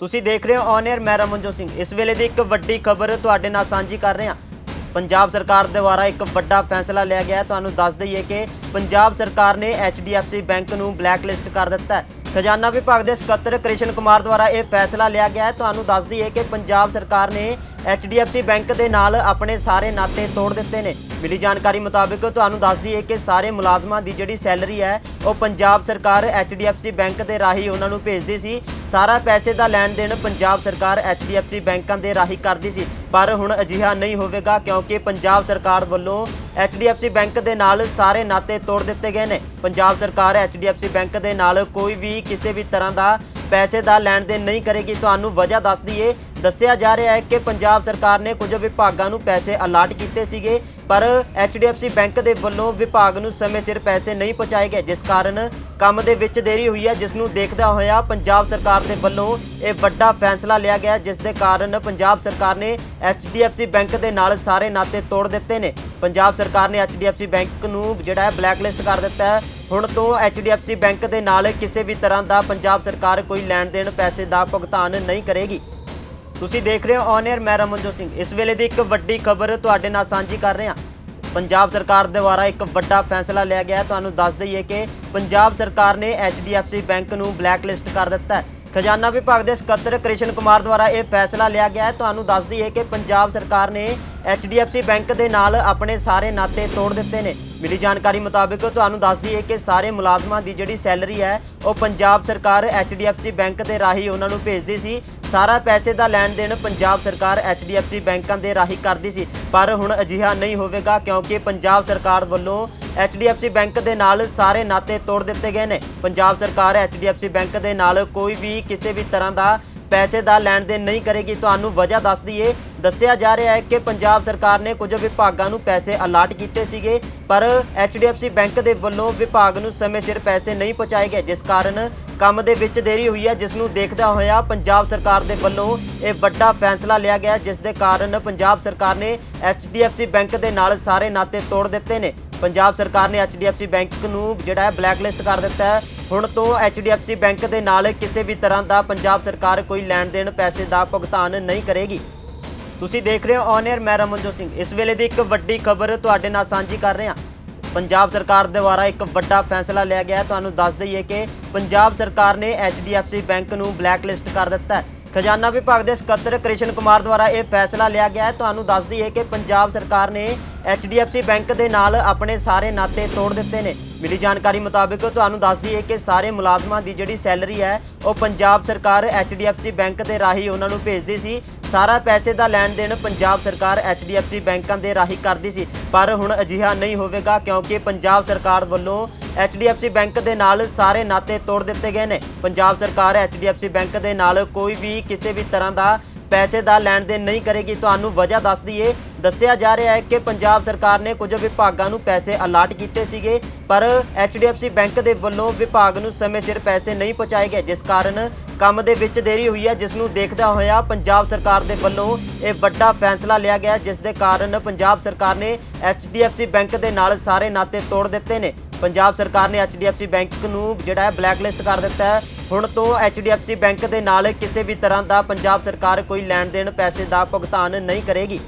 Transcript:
ਤੁਸੀਂ ਦੇਖ ਰਹੇ ਹੋ ਔਨ 에ਅਰ ਮੈਂ ਰਮਨਜੋਤ ਸਿੰਘ। ਇਸ ਵੇਲੇ ਦੀ ਇੱਕ ਵੱਡੀ ਖਬਰ ਤੁਹਾਡੇ ਨਾਲ ਸਾਂਝੀ ਕਰ ਰਹੇ ਹਾਂ। ਪੰਜਾਬ ਸਰਕਾਰ ਦੁਆਰਾ ਇੱਕ ਵੱਡਾ ਫੈਸਲਾ ਲਿਆ ਗਿਆ ਹੈ। ਤੁਹਾਨੂੰ ਦੱਸ ਦਈਏ ਕਿ ਪੰਜਾਬ ਸਰਕਾਰ ਨੇ HDFC ਬੈਂਕ ਨੂੰ ਬਲੈਕਲਿਸਟ ਕਰ ਦਿੱਤਾ ਹੈ। ਖਜ਼ਾਨਾ ਵਿਭਾਗ ਦੇ ਸਕੱਤਰ ਕ੍ਰਿਸ਼ਨ ਕੁਮਾਰ ਦੁਆਰਾ ਇਹ ਫੈਸਲਾ ਲਿਆ ਗਿਆ ਹੈ। ਤੁਹਾਨੂੰ ਦੱਸ ਦਈਏ ਕਿ ਪੰਜਾਬ ਸਰਕਾਰ ਨੇ HDFC ਬੈਂਕ ਦੇ ਨਾਲ ਆਪਣੇ ਸਾਰੇ ਨਾਤੇ ਤੋੜ ਦਿੱਤੇ ਨੇ। ਮਿਲੀ ਜਾਣਕਾਰੀ ਮੁਤਾਬਕ ਤੁਹਾਨੂੰ ਦੱਸ ਦਈਏ ਕਿ ਸਾਰੇ ਮੁਲਾਜ਼ਮਾਂ ਦੀ ਜਿਹੜੀ ਸੈਲਰੀ ਹੈ, ਉਹ ਪੰਜਾਬ ਸਰਕਾਰ HDFC ਬੈਂਕ ਦੇ ਰਾਹੀਂ ਉਹਨਾਂ ਨੂੰ ਭੇਜਦੀ ਸੀ। ਸਾਰਾ ਪੈਸੇ ਦਾ ਲੈਣ ਦੇਣ ਪੰਜਾਬ ਸਰਕਾਰ HDFC ਬੈਂਕਾਂ ਦੇ ਰਾਹੀਂ ਕਰਦੀ ਸੀ। ਪਰ ਹੁਣ ਅਜਿਹਾ ਨਹੀਂ ਹੋਵੇਗਾ ਕਿਉਂਕਿ ਪੰਜਾਬ ਸਰਕਾਰ ਵੱਲੋਂ HDFC ਬੈਂਕ ਦੇ ਨਾਲ ਸਾਰੇ ਨਾਤੇ ਤੋੜ ਦਿੱਤੇ ਗਏ ਨੇ। ਪੰਜਾਬ ਸਰਕਾਰ HDFC ਬੈਂਕ ਦੇ ਨਾਲ ਕੋਈ ਵੀ ਕਿਸੇ ਵੀ ਤਰ੍ਹਾਂ ਦਾ ਪੈਸੇ ਦਾ ਲੈਣ ਦੇਣ ਨਹੀਂ ਕਰੇਗੀ। ਤੁਹਾਨੂੰ ਵਜ੍ਹਾ ਦੱਸ ਦਈਏ। ਦੱਸਿਆ ਜਾ ਰਿਹਾ ਹੈ ਕਿ ਪੰਜਾਬ ਸਰਕਾਰ ਨੇ ਕੁਝ ਵਿਭਾਗਾਂ ਨੂੰ ਪੈਸੇ ਅਲਾਟ ਕੀਤੇ ਸੀਗੇ, ਪਰ HDFC ਬੈਂਕ ਦੇ ਵੱਲੋਂ ਵਿਭਾਗ ਨੂੰ ਸਮੇਂ ਸਿਰ ਪੈਸੇ ਨਹੀਂ ਪਹੁੰਚਾਏ ਗਏ, ਜਿਸ ਕਾਰਨ ਕੰਮ ਦੇ ਵਿੱਚ ਦੇਰੀ ਹੋਈ ਹੈ, ਜਿਸ ਨੂੰ ਦੇਖਦਾ ਹੋਇਆ ਪੰਜਾਬ ਸਰਕਾਰ ਦੇ ਵੱਲੋਂ ਇਹ ਵੱਡਾ ਫੈਸਲਾ ਲਿਆ ਗਿਆ, ਜਿਸ ਦੇ ਕਾਰਨ ਪੰਜਾਬ ਸਰਕਾਰ ਨੇ HDFC ਬੈਂਕ ਦੇ ਨਾਲ ਸਾਰੇ ਨਾਤੇ ਤੋੜ ਦਿੱਤੇ ਨੇ। ਪੰਜਾਬ ਸਰਕਾਰ ਨੇ HDFC ਬੈਂਕ ਨੂੰ ਜਿਹੜਾ ਹੈ ਬਲੈਕ ਕਰ ਦਿੱਤਾ ਹੈ। ਹੁਣ ਤੋਂ HDFC ਬੈਂਕ ਦੇ ਨਾਲ ਕਿਸੇ ਵੀ ਤਰ੍ਹਾਂ ਦਾ ਪੰਜਾਬ ਸਰਕਾਰ ਕੋਈ ਲੈਣ ਦੇਣ ਪੈਸੇ ਦਾ ਭੁਗਤਾਨ ਨਹੀਂ ਕਰੇਗੀ। ਤੁਸੀਂ ਦੇਖ ਰਹੇ ਹੋ ਔਨ 에ਅਰ ਮੈਂ ਰਮਨਜੋਤ ਸਿੰਘ। ਇਸ ਵੇਲੇ ਦੀ ਇੱਕ ਵੱਡੀ ਖਬਰ ਤੁਹਾਡੇ ਨਾਲ ਸਾਂਝੀ ਕਰ ਰਹੇ। ਹਾਂ ਪੰਜਾਬ ਸਰਕਾਰ ਦੁਆਰਾ ਇੱਕ ਵੱਡਾ ਫੈਸਲਾ ਲਿਆ ਗਿਆ। ਤੁਹਾਨੂੰ ਦੱਸ ਦਈਏ ਕਿ ਪੰਜਾਬ ਸਰਕਾਰ ਨੇ HDFC ਬੈਂਕ ਨੂੰ ਬਲੈਕਲਿਸਟ ਕਰ ਦਿੱਤਾ ਹੈ। ਖਜ਼ਾਨਾ ਵਿਭਾਗ ਦੇ ਸਕੱਤਰ ਕ੍ਰਿਸ਼ਨ ਕੁਮਾਰ ਦੁਆਰਾ ਇਹ ਫੈਸਲਾ ਲਿਆ ਗਿਆ ਹੈ। ਤੁਹਾਨੂੰ ਦੱਸਦੀ ਹੈ ਕਿ ਪੰਜਾਬ ਸਰਕਾਰ ਨੇ HDFC ਬੈਂਕ ਦੇ ਨਾਲ ਆਪਣੇ ਸਾਰੇ ਨਾਤੇ ਤੋੜ ਦਿੱਤੇ ਨੇ। ਮਿਲੀ ਜਾਣਕਾਰੀ ਮੁਤਾਬਕ ਤੁਹਾਨੂੰ ਦੱਸਦੀ ਹੈ ਕਿ ਸਾਰੇ ਮੁਲਾਜ਼ਮਾਂ ਦੀ ਜਿਹੜੀ ਸੈਲਰੀ ਹੈ, ਉਹ ਪੰਜਾਬ ਸਰਕਾਰ HDFC ਬੈਂਕ ਦੇ ਰਾਹੀਂ ਉਹਨਾਂ ਨੂੰ ਭੇਜਦੀ ਸੀ। ਸਾਰਾ ਪੈਸੇ ਦਾ ਲੈਣ ਦੇਣ ਪੰਜਾਬ ਸਰਕਾਰ HDFC ਬੈਂਕਾਂ ਦੇ ਰਾਹੀਂ ਕਰਦੀ ਸੀ। ਪਰ ਹੁਣ ਅਜਿਹਾ ਨਹੀਂ ਹੋਵੇਗਾ ਕਿਉਂਕਿ ਪੰਜਾਬ ਸਰਕਾਰ ਵੱਲੋਂ HDFC ਬੈਂਕ ਦੇ ਨਾਲ ਸਾਰੇ ਨਾਤੇ ਤੋੜ ਦਿੱਤੇ ਗਏ ਨੇ। ਪੰਜਾਬ ਸਰਕਾਰ HDFC ਬੈਂਕ ਦੇ ਨਾਲ ਕੋਈ ਵੀ ਕਿਸੇ ਵੀ ਤਰ੍ਹਾਂ ਦਾ ਪੈਸੇ ਦਾ ਲੈਣ ਦੇਣ ਨਹੀਂ ਕਰੇਗੀ। ਤੁਹਾਨੂੰ ਵਜ੍ਹਾ ਦੱਸ ਦਈਏ, ਦੱਸਿਆ ਜਾ ਰਿਹਾ ਹੈ ਕਿ ਪੰਜਾਬ ਸਰਕਾਰ ਨੇ ਕੁਝ ਵਿਭਾਗਾਂ ਨੂੰ ਪੈਸੇ ਅਲਾਟ ਕੀਤੇ ਸੀਗੇ, ਪਰ HDFC ਬੈਂਕ ਦੇ ਵੱਲੋਂ ਵਿਭਾਗ ਨੂੰ ਸਮੇਂ ਸਿਰ ਪੈਸੇ ਨਹੀਂ ਪਹੁੰਚਾਏ ਗਏ, ਜਿਸ ਕਾਰਨ ਕੰਮ ਦੇ ਵਿੱਚ ਦੇਰੀ ਹੋਈ ਹੈ। ਜਿਸ ਨੂੰ ਦੇਖਦਾ ਹੋਇਆ ਪੰਜਾਬ ਸਰਕਾਰ ਦੇ ਵੱਲੋਂ ਇਹ ਵੱਡਾ ਫੈਸਲਾ ਲਿਆ ਗਿਆ, ਜਿਸ ਦੇ ਕਾਰਨ ਪੰਜਾਬ ਸਰਕਾਰ ਨੇ HDFC ਬੈਂਕ ਦੇ ਨਾਲ ਸਾਰੇ ਨਾਤੇ ਤੋੜ ਦਿੱਤੇ ਨੇ। ਪੰਜਾਬ ਸਰਕਾਰ ਨੇ HDFC ਬੈਂਕ ਨੂੰ ਜਿਹੜਾ ਹੈ ਬਲੈਕ ਕਰ ਦਿੱਤਾ ਹੈ। ਹੁਣ ਤੋਂ HDFC ਬੈਂਕ ਦੇ ਨਾਲ ਕਿਸੇ ਵੀ ਤਰ੍ਹਾਂ ਦਾ ਪੰਜਾਬ ਸਰਕਾਰ ਕੋਈ ਲੈਣ ਦੇਣ ਪੈਸੇ ਦਾ ਭੁਗਤਾਨ ਨਹੀਂ ਕਰੇਗੀ। ਤੁਸੀਂ ਦੇਖ ਰਹੇ ਹੋ ਔਨ 에ਅਰ ਮੈਂ ਰਮਨਜੋਤ ਸਿੰਘ। ਇਸ ਵੇਲੇ ਦੀ ਇੱਕ ਵੱਡੀ ਖਬਰ ਤੁਹਾਡੇ ਨਾਲ ਸਾਂਝੀ ਕਰ ਰਹੇ। ਹਾਂ ਪੰਜਾਬ ਸਰਕਾਰ ਦੁਆਰਾ ਇੱਕ ਵੱਡਾ ਫੈਸਲਾ ਲਿਆ ਗਿਆ ਤੁਹਾਨੂੰ ਦੱਸ ਦਈਏ ਕਿ ਪੰਜਾਬ ਸਰਕਾਰ ਨੇ HDFC ਬੈਂਕ ਨੂੰ ਬਲੈਕਲਿਸਟ ਕਰ ਦਿੱਤਾ ਹੈ। ਖਜ਼ਾਨਾ ਵਿਭਾਗ ਦੇ ਸਕੱਤਰ ਕ੍ਰਿਸ਼ਨ ਕੁਮਾਰ ਦੁਆਰਾ ਇਹ ਫੈਸਲਾ ਲਿਆ ਗਿਆ ਹੈ। ਤੁਹਾਨੂੰ ਦੱਸ ਦਈਏ ਕਿ ਪੰਜਾਬ ਸਰਕਾਰ ਨੇ HDFC ਬੈਂਕ ਦੇ ਨਾਲ ਆਪਣੇ ਸਾਰੇ ਨਾਤੇ ਤੋੜ ਦਿੱਤੇ ਨੇ। ਮਿਲੀ ਜਾਣਕਾਰੀ ਮੁਤਾਬਕ ਤੁਹਾਨੂੰ ਦੱਸ ਦਈਏ ਕਿ ਸਾਰੇ ਮੁਲਾਜ਼ਮਾਂ ਦੀ ਜਿਹੜੀ ਸੈਲਰੀ ਹੈ, ਉਹ ਪੰਜਾਬ ਸਰਕਾਰ HDFC ਬੈਂਕ ਦੇ ਰਾਹੀਂ ਉਹਨਾਂ ਨੂੰ ਭੇਜਦੀ ਸੀ। ਸਾਰਾ ਪੈਸੇ ਦਾ ਲੈਣ ਦੇਣ ਪੰਜਾਬ ਸਰਕਾਰ HDFC ਬੈਂਕਾਂ ਦੇ ਰਾਹੀਂ ਕਰਦੀ ਸੀ। ਪਰ ਹੁਣ ਅਜਿਹਾ ਨਹੀਂ ਹੋਵੇਗਾ, ਕਿਉਂਕਿ ਪੰਜਾਬ ਸਰਕਾਰ ਵੱਲੋਂ HDFC ਬੈਂਕ ਦੇ ਨਾਲ ਸਾਰੇ ਨਾਤੇ ਤੋੜ ਦਿੱਤੇ ਗਏ ਨੇ। ਪੰਜਾਬ ਸਰਕਾਰ HDFC ਬੈਂਕ ਦੇ ਨਾਲ ਕੋਈ ਵੀ ਕਿਸੇ ਵੀ ਤਰ੍ਹਾਂ ਦਾ ਪੈਸੇ ਦਾ ਲੈਣ ਦੇਣ ਨਹੀਂ ਕਰੇਗੀ। ਤੁਹਾਨੂੰ ਵਜ੍ਹਾ ਦੱਸ ਦਈਏ ਦੱਸਿਆ ਜਾ ਰਿਹਾ ਹੈ ਕਿ ਪੰਜਾਬ ਸਰਕਾਰ ਨੇ ਕੁਝ ਵਿਭਾਗਾਂ ਨੂੰ ਪੈਸੇ ਅਲਾਟ ਕੀਤੇ ਸੀਗੇ, ਪਰ HDFC ਬੈਂਕ ਦੇ ਵੱਲੋਂ ਵਿਭਾਗ ਨੂੰ ਸਮੇਂ ਸਿਰ ਪੈਸੇ ਨਹੀਂ ਪਹੁੰਚਾਏ ਗਏ, ਜਿਸ ਕਾਰਨ ਕੰਮ ਦੇ ਵਿੱਚ ਦੇਰੀ ਹੋਈ ਹੈ। ਜਿਸ ਨੂੰ ਦੇਖਦਾ ਹੋਇਆ ਪੰਜਾਬ ਸਰਕਾਰ ਦੇ ਵੱਲੋਂ ਇਹ ਵੱਡਾ ਫੈਸਲਾ ਲਿਆ ਗਿਆ, ਜਿਸ ਦੇ ਕਾਰਨ ਪੰਜਾਬ ਸਰਕਾਰ ਨੇ HDFC ਬੈਂਕ ਦੇ ਨਾਲ ਸਾਰੇ ਨਾਤੇ ਤੋੜ ਦਿੱਤੇ ਨੇ। ਪੰਜਾਬ ਸਰਕਾਰ ਨੇ HDFC ਬੈਂਕ ਨੂੰ ਜਿਹੜਾ ਹੈ ਬਲੈਕ ਕਰ ਦਿੱਤਾ ਹੈ। ਹੁਣ ਤੋਂ HDFC ਬੈਂਕ ਦੇ ਨਾਲ ਕਿਸੇ ਵੀ ਤਰ੍ਹਾਂ ਦਾ ਪੰਜਾਬ ਸਰਕਾਰ ਕੋਈ ਲੈਣ ਦੇਣ ਪੈਸੇ ਦਾ ਭੁਗਤਾਨ ਨਹੀਂ ਕਰੇਗੀ।